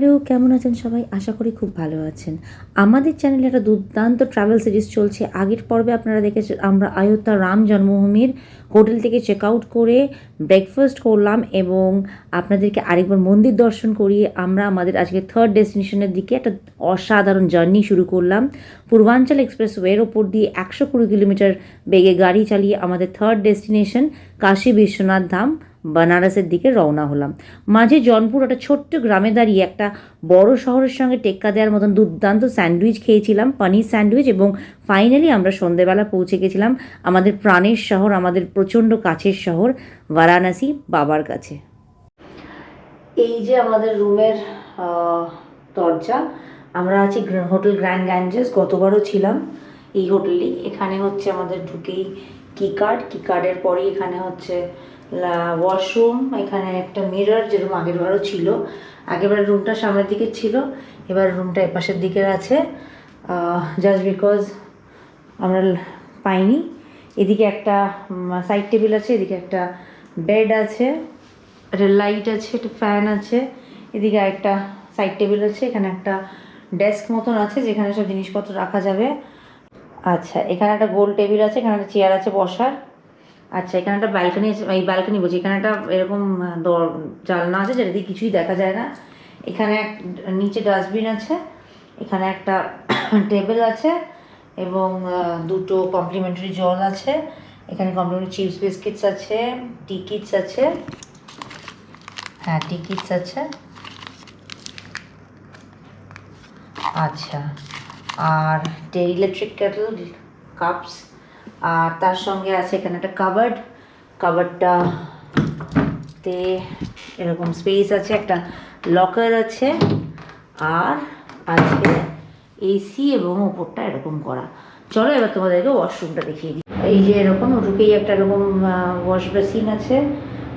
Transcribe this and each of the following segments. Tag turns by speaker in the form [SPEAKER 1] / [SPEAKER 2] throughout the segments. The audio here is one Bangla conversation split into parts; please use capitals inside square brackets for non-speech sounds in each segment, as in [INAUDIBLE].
[SPEAKER 1] হ্যালো কেমন আছেন সবাই? আশা করি খুব ভালো আছেন। আমাদের চ্যানেলে একটা দুর্দান্ত ট্রাভেল সিরিজ চলছে। আগের পর্বে আপনারা দেখেছেন, আমরা অযোধ্যা রাম জন্মভূমির হোটেল থেকে চেক আউট করে ব্রেকফাস্ট করলাম এবং আপনাদেরকে আরেকবার মন্দির দর্শন করিয়ে আমরা আমাদের আজকে থার্ড ডেস্টিনেশনের দিকে একটা অসাধারণ জার্নি শুরু করলাম। পূর্বাঞ্চল এক্সপ্রেসওয়ের ওপর দিয়ে একশো কুড়ি কিলোমিটার বেগে গাড়ি চালিয়ে আমাদের থার্ড ডেস্টিনেশন কাশী বিশ্বনাথ ধাম। বানারসের দিকে রওনা হলাম। মাঝে জনপুর একটা ছোট্ট গ্রামে দাঁড়িয়ে একটা বড় শহরের সঙ্গে টেক্কা দেওয়ার মতন দুর্দান্ত স্যান্ডউইচ খেয়েছিলাম, পানির স্যান্ডউইচ এবং ফাইনালি আমরা সন্ধেবেলা পৌঁছে গেছিলাম আমাদের প্রাণের শহর, আমাদের প্রচণ্ড কাছের শহর, বারাণসী বাবার কাছে। এই যে আমাদের রুমের দরজা, আমরা আছি হোটেল গ্র্যান্ড গ্যাঞ্জেস, গতবারও ছিলাম এই হোটেলেই। এখানে হচ্ছে আমাদের ঢুকেই কি কার্ড কি কার্ডের পরেই এখানে হচ্ছে ওয়াশরুম, এখানে একটা মিরর যেরকম আগের বারও ছিল। আগেরবার রুমটা সামনের দিকে ছিল, এবার রুমটা এপাশের দিকে আছে। জাস্ট বিকজ আমরা পাইনি। এদিকে একটা সাইড টেবিল আছে, এদিকে একটা বেড আছে, একটা লাইট আছে, একটা ফ্যান আছে। এদিকে একটা সাইড টেবিল আছে, এখানে একটা ডেস্ক মতন আছে, যেখানে সব জিনিসপত্র রাখা যাবে। আচ্ছা এখানে একটা গোল টেবিল আছে, এখানে একটা চেয়ার আছে বসার। আচ্ছা এখানে একটা ব্যালকনি আছে, এই ব্যালকনি বলছি, এখানে একটা এরকম দর- জানলা আছে যেটা দিয়ে কিছুই দেখা যায় না। এখানে এক, নিচে ডাস্টবিন আছে, এখানে একটা [COUGHS] টেবিল আছে এবং দুটো কমপ্লিমেন্টারি জল আছে। এখানে কমপ্লিমেন্টারি চিপস বিস্কিটস আছে টিকিটস আছে। হ্যাঁ টিকিটস আছে। আচ্ছা আর ইলেকট্রিক কেটল কাপস আর তার সঙ্গে আছে এখানে একটা কাবার্ড তে এরকম স্পেস আছে, একটা লকার আছে। আর আছে এসি এবং ওপরটা এরকম করা। চলো এবার তোমাদেরকে ওয়াশরুমটা দেখিয়ে দিই। এই যে এরকম, ঢুকেই একটা এরকম ওয়াশ বেসিন আছে।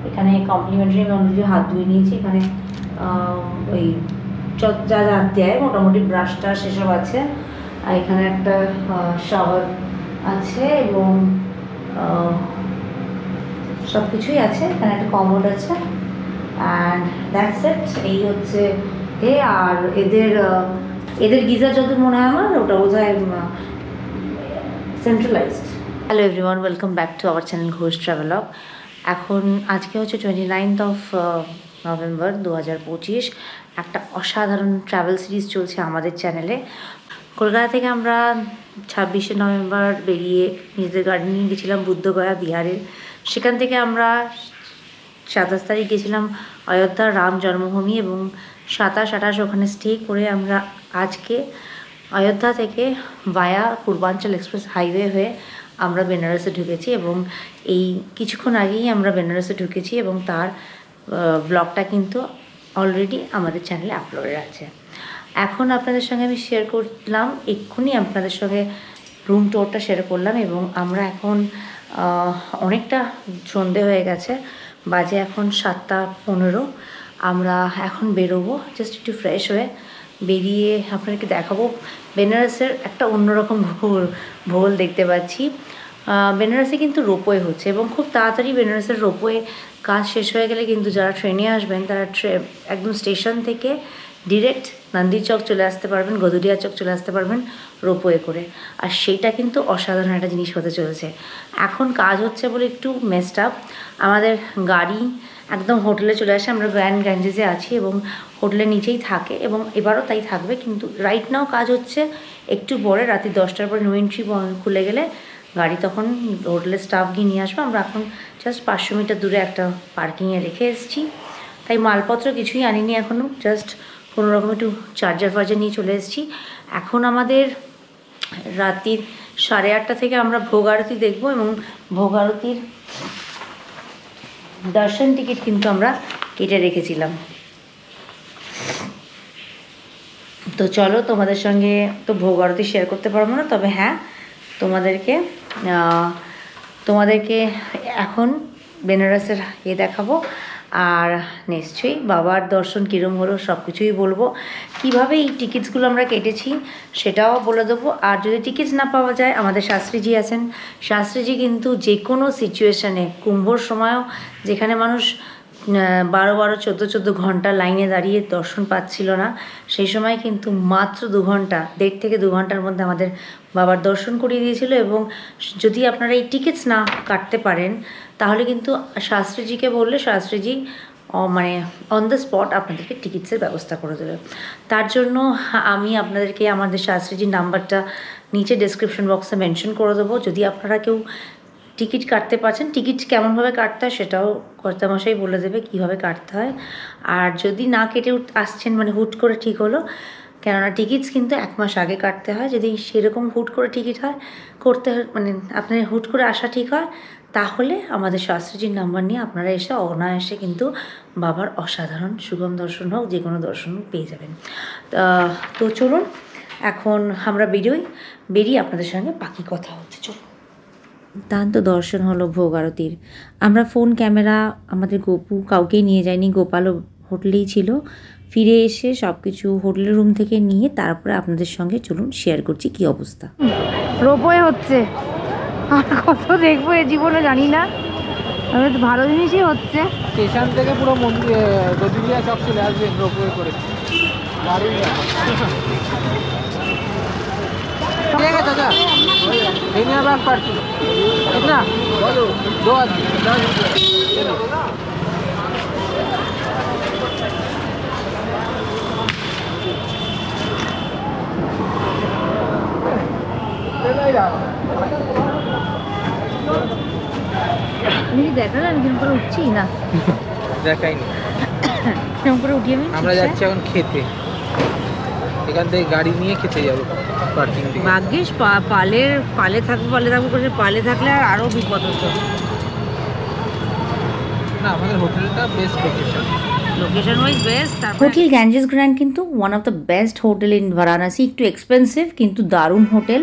[SPEAKER 1] এখানে কমপ্লিমেন্টারি আমি অলরেডি হাত ধুয়ে নিয়েছি। এখানে ওই যা যা দেয়, মোটামুটি ব্রাশটা সেসব আছে। আর এখানে একটা শাওয়ার আছে এবং সব কিছুই আছে, এখানে একটা কমোড আছে। অ্যান্ড দ্যাটস ইট এই হচ্ছে এ, আর এদের এদের গিজার যত মনে হয় আমার, ওটা বোধ হয় centralized hello everyone welcome back to our channel Ghosh travelogue এখন আজকে হচ্ছে টোয়েন্টি নাইনথ অফ নভেম্বর দু হাজার পঁচিশ। একটা অসাধারণ ট্রাভেল সিরিজ চলছে আমাদের চ্যানেলে কলকাতা থেকে আমরা ছাব্বিশে নভেম্বর বেরিয়ে নিজেদের গাড়ি নিয়ে গেছিলাম বুদ্ধগয়া, বিহারের। সেখান থেকে আমরা সাতাশ তারিখ গেছিলাম অযোধ্যার রাম জন্মভূমি এবং সাতাশ, আঠাশ ওখানে স্টে করে আমরা আজকে অযোধ্যা থেকে ভায়া পূর্বাঞ্চল এক্সপ্রেস হাইওয়ে হয়ে আমরা বেনারসে ঢুকেছি এবং এই কিছুক্ষণ আগেই আমরা বেনারসে ঢুকেছি এবং তার ব্লগটা কিন্তু অলরেডি আমাদের চ্যানেলে আপলোডেড আছে। এখন আপনাদের সঙ্গে আমি শেয়ার করলাম, এক্ষুনি আপনাদের সঙ্গে রুম টোরটা শেয়ার করলাম এবং আমরা এখন অনেকটা সন্ধে হয়ে গেছে, বাজে এখন সাতটা পনেরো। আমরা এখন বেরোবো জাস্ট একটু ফ্রেশ হয়ে বেরিয়ে আপনাদেরকে দেখাবো বেনারসের একটা অন্যরকম ভূগোল ভূগোল দেখতে পাচ্ছি। বেনারসে কিন্তু রোপওয়ে হচ্ছে এবং খুব তাড়াতাড়ি বেনারসের রোপওয়ে কাজ শেষ হয়ে গেলে কিন্তু যারা ট্রেনে আসবেন, তারা ট্রে একদম স্টেশন থেকে ডিরেক্ট নান্দি চক চলে আসতে পারবেন গদুরিয়া চক চলে আসতে পারবেন রোপওয়ে করে। আর সেইটা কিন্তু অসাধারণ একটা জিনিস হতে চলেছে। এখন কাজ হচ্ছে বলে একটু মেসড আপ আমাদের গাড়ি একদম হোটেলে চলে আসে, আমরা গ্র্যান্ড গ্যাঞ্জেসে আছি এবং হোটেলের নিচেই থাকে এবং এবারও তাই থাকবে, কিন্তু রাইট নাও কাজ হচ্ছে একটু পরে, রাতে দশটার পরে নো এন্ট্রি খুলে গেলে গাড়ি তখন হোটেলের স্টাফ গিয়ে নিয়ে আসবে। আমরা এখন জাস্ট পাঁচশো মিটার দূরে একটা পার্কিংয়ে রেখে এসেছি। তাই মালপত্র কিছুই আনিনি এখনও জাস্ট কোনো রকম একটু চার্জার ফার্জার নিয়ে চলে এসেছি। এখন আমাদের রাত্রির সাড়ে আটটা থেকে আমরা ভোগ আরতি দেখব এবং ভোগ আরতির দর্শন টিকিট কিন্তু আমরা কেটে রেখেছিলাম। তো চলো তোমাদের সঙ্গে তো ভোগ আরতি শেয়ার করতে পারব না, তবে হ্যাঁ তোমাদেরকে তোমাদেরকে এখন বেনারসের ইয়ে দেখাবো। আর নিশ্চয়ই বাবার দর্শন কীরম হলো সব কিছুই বলব। কীভাবে এই টিকিটসগুলো আমরা কেটেছি সেটাও বলে দেবো। আর যদি টিকিটস না পাওয়া যায়, আমাদের শাস্ত্রীজি আছেন। শাস্ত্রীজি কিন্তু যে কোনো সিচুয়েশানে কুম্ভর সময়ও যেখানে মানুষ বারো বারো, চোদ্দ চোদ্দ ঘণ্টা লাইনে দাঁড়িয়ে দর্শন পাচ্ছিল না, সেই সময় কিন্তু মাত্র দু ঘণ্টা, দেড় থেকে দু ঘণ্টার মধ্যে আমাদের বাবার দর্শন করিয়ে দিয়েছিল। এবং যদি আপনারা এই টিকিটস না কাটতে পারেন তাহলে কিন্তু শাস্ত্রীজিকে বললে শাস্ত্রীজি মানে অন দ্য স্পট আপনাদেরকে টিকিটসের ব্যবস্থা করে দেবে। তার জন্য আমি আপনাদেরকে আমাদের শাস্ত্রীজির নাম্বারটা নিচে ডেসক্রিপশন বক্সে মেনশন করে দেবো। যদি আপনারা কেউ টিকিট কাটতে পারছেন টিকিট কেমনভাবে কাটতে হয় সেটাও কর্তামশাই বলে দেবে কীভাবে কাটতে হয়। আর যদি না কেটে উঠ- আসছেন মানে হুট করে ঠিক হলো, কেননা টিকিটস কিন্তু এক মাস আগে কাটতে হয়। যদি সেরকম হুট করে টিকিট হয়, করতে মানে আপনার হুট করে আসা ঠিক হয় তাহলে আমাদের শাস্ত্রীজির নাম্বার নিয়ে আপনারা এসে অনায়াসে কিন্তু বাবার অসাধারণ সুগম দর্শন হোক যে কোনো দর্শন পেয়ে যাবেন। তো চলুন এখন আমরা বেরোই বেরিয়ে আপনাদের সঙ্গে বাকি কথা হচ্ছে। চলুন। দান্ত দর্শন হলো ভোগ আরতির। আমরা ফোন ক্যামেরা আমাদের গোপু কাউকেই নিয়ে যায়নি গোপালও হোটেলেই ছিল। ফিরে এসে সব কিছু হোটেলের রুম থেকে নিয়ে তারপরে আপনাদের সঙ্গে চলুন শেয়ার করছি কি অবস্থা।
[SPEAKER 2] রোপওয়ে হচ্ছে। আর কত দেখব এ জীবনে জানি না। তবে ভালো জিনিসই হচ্ছে।
[SPEAKER 3] স্টেশন থেকে পুরো মন্দির গদিলিয়া চক চলে আসবেন রোপওয়ে করে। দারুণ ঠিক আছে চাচা ভেঙে আবার পারছি কিতনা দো আদমি
[SPEAKER 2] আমি কিরম করে উঠছি না।
[SPEAKER 3] দেখাইনি।
[SPEAKER 2] কিরম করে উঠি আমি
[SPEAKER 3] আমরা যাচ্ছি এখন খেতে। এখান থেকে গাড়ি নিয়ে খেতে যাব পার্কিং থেকে
[SPEAKER 2] ভাগ্যিস পা- পালের পালে থাকব পালে থাকব করে পালে থাকলে আর আরও বিপদ হতো
[SPEAKER 3] না আমাদের হোটেলটা best location
[SPEAKER 2] location wise best তারপরে
[SPEAKER 1] হোটেল গ্যাঞ্জেস গ্র্যান্ড কিন্তু one of the best hotel in Varanasi একটু এক্সপেন্সিভ কিন্তু দারুণ হোটেল।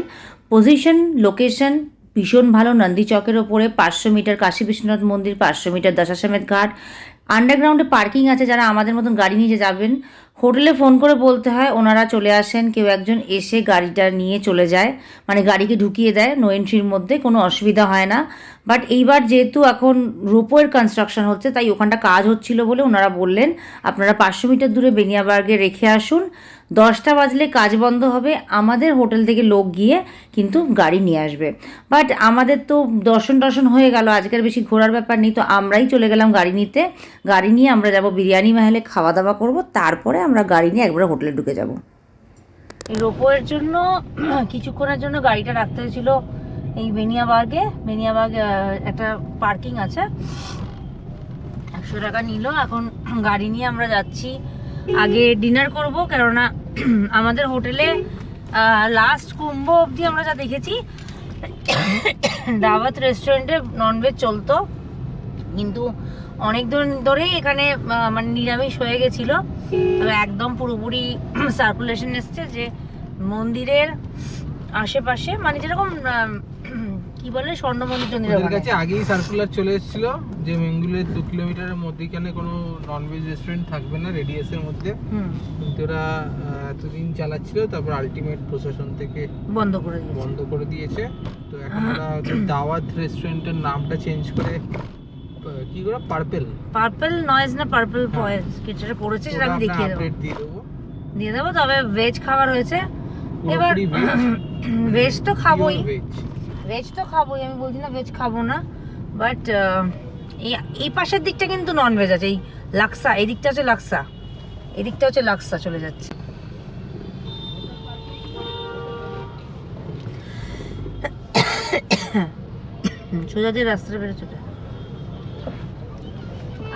[SPEAKER 1] পজিশন লোকেশন ভীষণ ভালো নন্দী চকের ওপরে পাঁচশো মিটার কাশী বিশ্বনাথ মন্দির, পাঁচশো মিটার দশাশ্রমেধ ঘাট। আন্ডারগ্রাউন্ডে পার্কিং আছে, যারা আমাদের মতন গাড়ি নিয়ে যাবেন হোটেলে ফোন করে বলতে হয়, ওনারা চলে আসেন, কেউ একজন এসে গাড়িটা নিয়ে চলে যায়। মানে গাড়িকে ঢুকিয়ে দেয় নো এন্ট্রির মধ্যে, কোনো অসুবিধা হয় না। বাট এইবার যেহেতু এখন রোপওয়ের কনস্ট্রাকশন হচ্ছে, তাই ওখানটা কাজ হচ্ছিল বলে ওনারা বললেন, আপনারা পাঁচশো মিটার দূরে বেনিয়াবার্গে রেখে আসুন। দশটা বাজলে কাজ বন্ধ হবে, আমাদের হোটেল থেকে লোক গিয়ে কিন্তু গাড়ি নিয়ে আসবে। বাট আমাদের তো দর্শন টর্শন হয়ে গেল, আজকের বেশি ঘোরার ব্যাপার নেই, তো আমরাই চলে গেলাম গাড়ি নিতে। গাড়ি নিয়ে আমরা যাব বিরিয়ানি মহলে, খাওয়া দাওয়া করব, তারপরে আমরা গাড়ি নিয়ে একবার হোটেলে ঢুকে যাব।
[SPEAKER 2] এই রোপওয়ের জন্য, [CLEARS THROAT] কিছুক্ষণের জন্য গাড়িটা রাখতে হয়েছিল এই বেনিয়াবাগে। বেনিয়াবাগ একটা পার্কিং আছে। একশো টাকা নিল। এখন [CLEARS THROAT] গাড়ি নিয়ে আমরা যাচ্ছি। আগে ডিনার করব, কেননা [CLEARS THROAT] আমাদের হোটেলে লাস্ট কুম্ভ অবধি আমরা যা দেখেছি, দাওয়াত রেস্টুরেন্টে ননভেজ চলতো। কিন্তু অনেক দিন ধরেই এখানে মানে নিরামিষ হয়ে গেছিল। তবে একদম পুরোপুরি [CLEARS THROAT] সার্কুলেশন এসছে যে মন্দিরের আশেপাশে মানে যেরকম [CLEARS THROAT] কি বলে স্বর্ণ মন্দির ওখানে।
[SPEAKER 3] কাছে আগেই সার্কুলার চলে এসেছিল যে মেঙ্গুলের দু কিলোমিটারের মধ্যেখানে কোনো ননভেজ রেস্টুরেন্ট থাকবে না রেডিয়াসের মধ্যে। কিন্তু ওরা এতদিন চালাচ্ছিল তারপর আলটিমেট প্রশাসন থেকে
[SPEAKER 2] বন্ধ করে
[SPEAKER 3] বন্ধ করে দিয়েছে। তো এখন ওরা দাওয়াত রেস্টুরেন্টের নামটা চেঞ্জ করে কি করে পার্পেল
[SPEAKER 2] পার্পল নয়েজ না পার্পল পয়েস যেটা করেছে সেটা আমি দেখিয়ে দেবো।
[SPEAKER 3] দিয়ে দেবো।
[SPEAKER 2] তবে ভেজ খাবার হয়েছে। এবার
[SPEAKER 3] ভেজ [COUGHS]
[SPEAKER 2] তো খাবোই।
[SPEAKER 3] ভেজ
[SPEAKER 2] তো খাবোই আমি বলছি না ভেজ খাব না। বাট এই এই পাশের দিকটা কিন্তু নন ভেজ আছে। এই লাক্সা এই দিকটা হচ্ছে লাক্সা এই দিকটা হচ্ছে লাক্সা চলে যাচ্ছে। [COUGHS] সোজা দিয়ে রাস্তাটা বেরোচ্ছে।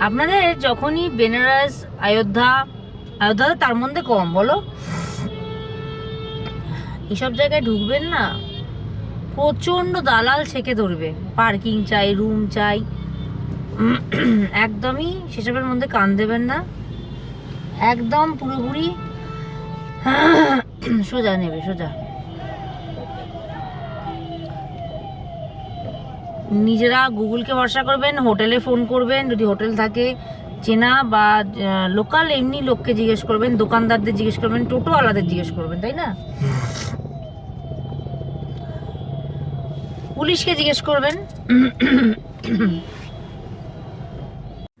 [SPEAKER 2] আপনাদের যখনই বেনারস, অযোধ্যা অযোধ্যা তার মধ্যে কম, বলো। এসব জায়গায় ঢুকবেন না। প্রচণ্ড দালাল ছেকে ধরবে। পার্কিং চাই, রুম চাই। একদমই সেসবের মধ্যে কান দেবেন না। একদম পুরোপুরি সোজা নেবে, সোজা। নিজেরা গুগলকে ভরসা করবেন, হোটেলে ফোন করবেন, যদি হোটেল থাকে চেনা বা লোকাল, এমনি লোককে জিজ্ঞেস করবেন, দোকানদারদের জিজ্ঞেস করবেন, টোটোওয়ালাদের জিজ্ঞেস করবেন, তাই না? পুলিশকে জিজ্ঞেস করবেন।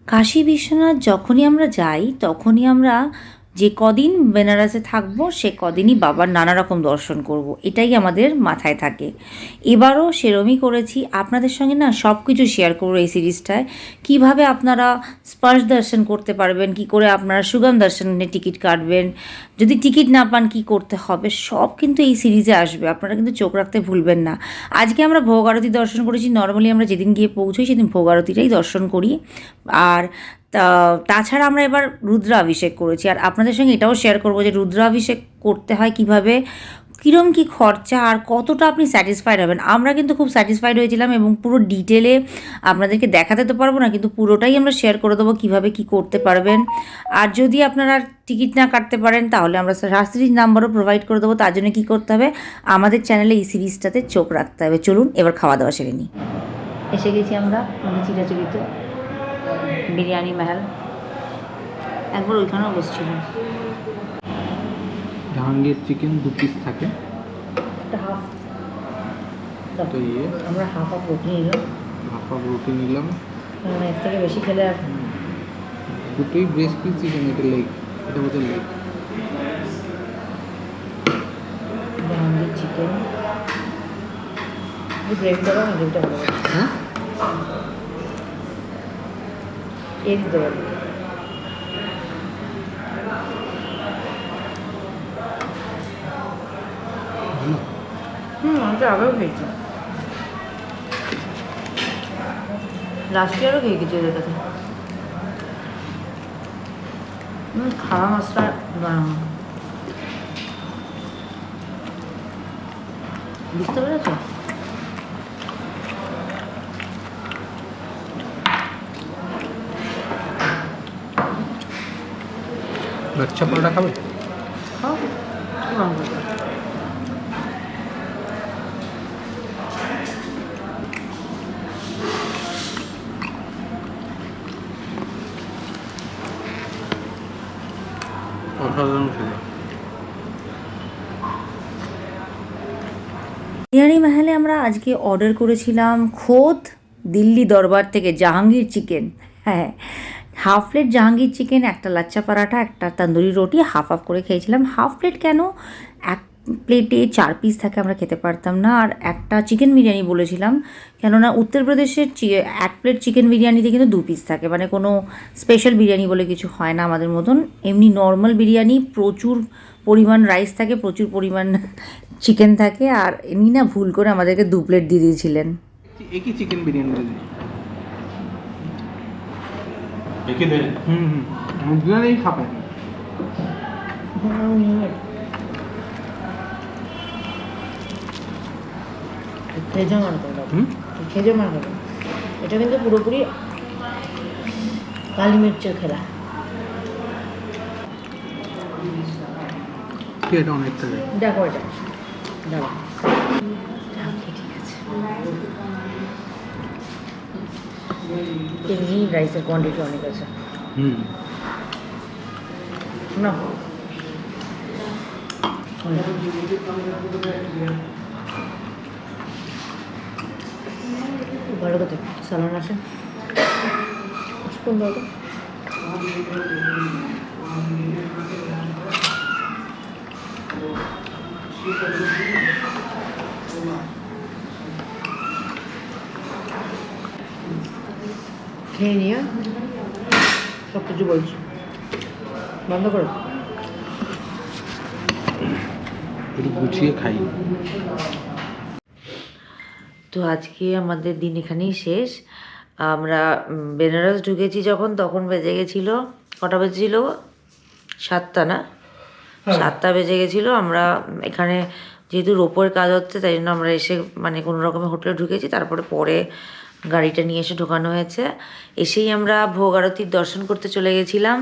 [SPEAKER 1] কাশী বিশ্বনাথ, যখনই আমরা যাই, তখনই আমরা যে কদিন বেনারসে থাকব, সে কদিনই বাবার নানা রকম দর্শন করব। এটাই আমাদের মাথায় থাকে। এবারও সেরমই করেছি। আপনাদের সঙ্গে না সব কিছু শেয়ার করব এই সিরিজটায়। কীভাবে আপনারা স্পর্শ দর্শন করতে পারবেন, কি করে আপনারা সুগম দর্শনে টিকিট কাটবেন, যদি টিকিট না পান কি করতে হবে, সব কিন্তু এই সিরিজে আসবে। আপনারা কিন্তু চোখ রাখতে ভুলবেন না। আজকে আমরা ভোগ আরতি দর্শন করেছি। নর্মালি আমরা যেদিন গিয়ে পৌঁছোই সেদিন ভোগ আরতিটাই দর্শন করি। আর তা- তাছাড়া আমরা এবার রুদ্রাভিষেক করেছি। আর আপনাদের সঙ্গে এটাও শেয়ার করব যে রুদ্রাভিষেক করতে হয় কীভাবে, কীরম কী খরচা আর কতটা আপনি স্যাটিসফাইড হবেন। আমরা কিন্তু খুব স্যাটিসফাইড হয়েছিলাম এবং পুরো ডিটেলে আপনাদেরকে দেখাতে তো পারব না, কিন্তু পুরোটাই আমরা শেয়ার করে দেবো কীভাবে কী করতে পারবেন। আর যদি আপনারা টিকিট না কাটতে পারেন, তাহলে আমরা শাস্ত্রীর নাম্বারও প্রোভাইড করে দেবো, তার জন্য কী করতে হবে, আমাদের চ্যানেলে এই সিরিজটাতে চোখ রাখতে হবে। চলুন, এবার খাওয়া দাওয়া সেরে নিই। এসে গেছি আমরা মানে চিরাচরিত বিরিয়ানি মহল। একবার ওইখানেও বসছিলাম
[SPEAKER 3] জাহাঙ্গীর চিকেন দু পিস থাকে। তো ইয়ে।
[SPEAKER 1] আমরা হাফ হাফ রুটি নিলাম।
[SPEAKER 3] হাফ হাফ রুটি নিলাম।
[SPEAKER 1] এর থেকে বেশি খেলে আর
[SPEAKER 3] দুটোই ব্রেস্ট পিস চিকেন এটা লেগ এটা বোধহয় লেগ
[SPEAKER 1] জাহাঙ্গীর চিকেন গ্রেভিটা দাও না গ্রেভিটা ভালো লাগে
[SPEAKER 3] হ্যাঁ
[SPEAKER 1] এ দিতে পারব
[SPEAKER 3] ভালো
[SPEAKER 1] হুম আমি তো আগেও খেয়েছি লাস্ট ইয়ারও খেয়ে গেছি ওদের কাছে হুম খাওয়া মশলা বানানো বুঝতে পেরেছ
[SPEAKER 3] বাচ্চা পরোটা খাবে
[SPEAKER 1] খাও কি করবে
[SPEAKER 3] অসাধারণ খেলে।
[SPEAKER 1] বিরিয়ানি মহলে আমরা আজকে অর্ডার করেছিলাম খোদ দিল্লি দরবার থেকে জাহাঙ্গীর চিকেন হ্যাঁ। হাফ প্লেট জাহাঙ্গীর চিকেন, একটা লাচ্চা পরাঠা একটা তন্দুরি রুটি, হাফ হাফ করে খেয়েছিলাম। হাফ প্লেট কেন? এক প্লেটে চার পিস থাকে, আমরা খেতে পারতাম না। আর একটা চিকেন বিরিয়ানি বলেছিলাম। কেননা উত্তরপ্রদেশের চি- এক প্লেট চিকেন বিরিয়ানিতে কিন্তু দু পিস থাকে। মানে কোনো স্পেশাল বিরিয়ানি বলে কিছু হয় না আমাদের মতন। এমনি নর্মাল বিরিয়ানি, প্রচুর পরিমাণ রাইস থাকে, প্রচুর পরিমাণ চিকেন থাকে। আর এমনি না ভুল করে আমাদেরকে দু প্লেট দিয়ে দিয়েছিলেন।
[SPEAKER 3] একই চিকেন বিরিয়ানি
[SPEAKER 4] রেখে
[SPEAKER 3] হুম হুম। দুজনেই খাবে।
[SPEAKER 1] খেজো মার খেজো এটা কিন্তু পুরোপুরি কালি মির্চের খেলা।
[SPEAKER 3] এটা অনেকটা
[SPEAKER 1] দেখো এটা। দাঁড়া ঠিক আছে। এমনি রাইসের কোয়ান্টিটি অনেক আছে।
[SPEAKER 3] হুম।
[SPEAKER 1] না। ভালো কথা। সালান আছে। স্পুন দাও তো। খেয়ে নিয়ে সব কিছু বলছি। বন্ধ করো।
[SPEAKER 3] একটু গুছিয়ে খাই।
[SPEAKER 1] তো আজকে আমাদের দিন এখানেই শেষ। আমরা বেনারস ঢুকেছি যখন তখন বেজে গেছিল কটা বেজেছিল? সাতটা না? সাতটা বেজে গেছিল। আমরা এখানে যেহেতু রোপোর কাজ হচ্ছে তাই জন্য আমরা এসে মানে কোনো রকমের হোটেলে ঢুকেছি। তারপরে পরে গাড়িটা নিয়ে এসে ঢোকানো হয়েছে। এসেই আমরা ভোগ আরতির দর্শন করতে চলে গেছিলাম।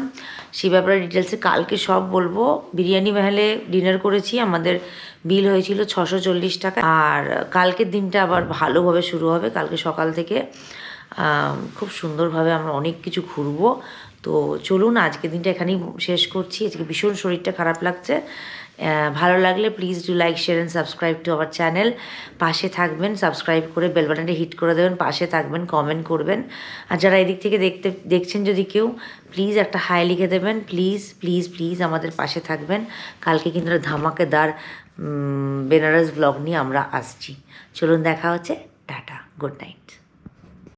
[SPEAKER 1] সে ব্যাপারে ডিটেলসে কালকে সব বলব। বিরিয়ানি মহলে ডিনার করেছি, আমাদের বিল হয়েছিল ছশো চল্লিশ টাকা। আর কালকের দিনটা আবার ভালোভাবে শুরু হবে, কালকে সকাল থেকে। খুব সুন্দরভাবে আমরা অনেক কিছু ঘুরবো। তো চলুন, আজকের দিনটা এখানেই শেষ করছি। আজকে ভীষণ শরীরটা খারাপ লাগছে। ভালো লাগলে please do like share and subscribe to our channel পাশে থাকবেন সাবস্ক্রাইব করে বেল বাটনটা হিট করে দেবেন, পাশে থাকবেন কমেন্ট করবেন। আর যারা এদিক থেকে দেখতে, দেখছেন যদি কেউ প্লিজ একটা হাই লিখে দেবেন। প্লিজ প্লিজ প্লিজ আমাদের পাশে থাকবেন। কালকে কিন্তু ধামাকেদার বেনারস ব্লগ নিয়ে আমরা আসছি। চলুন, দেখা হচ্ছে। Tata good night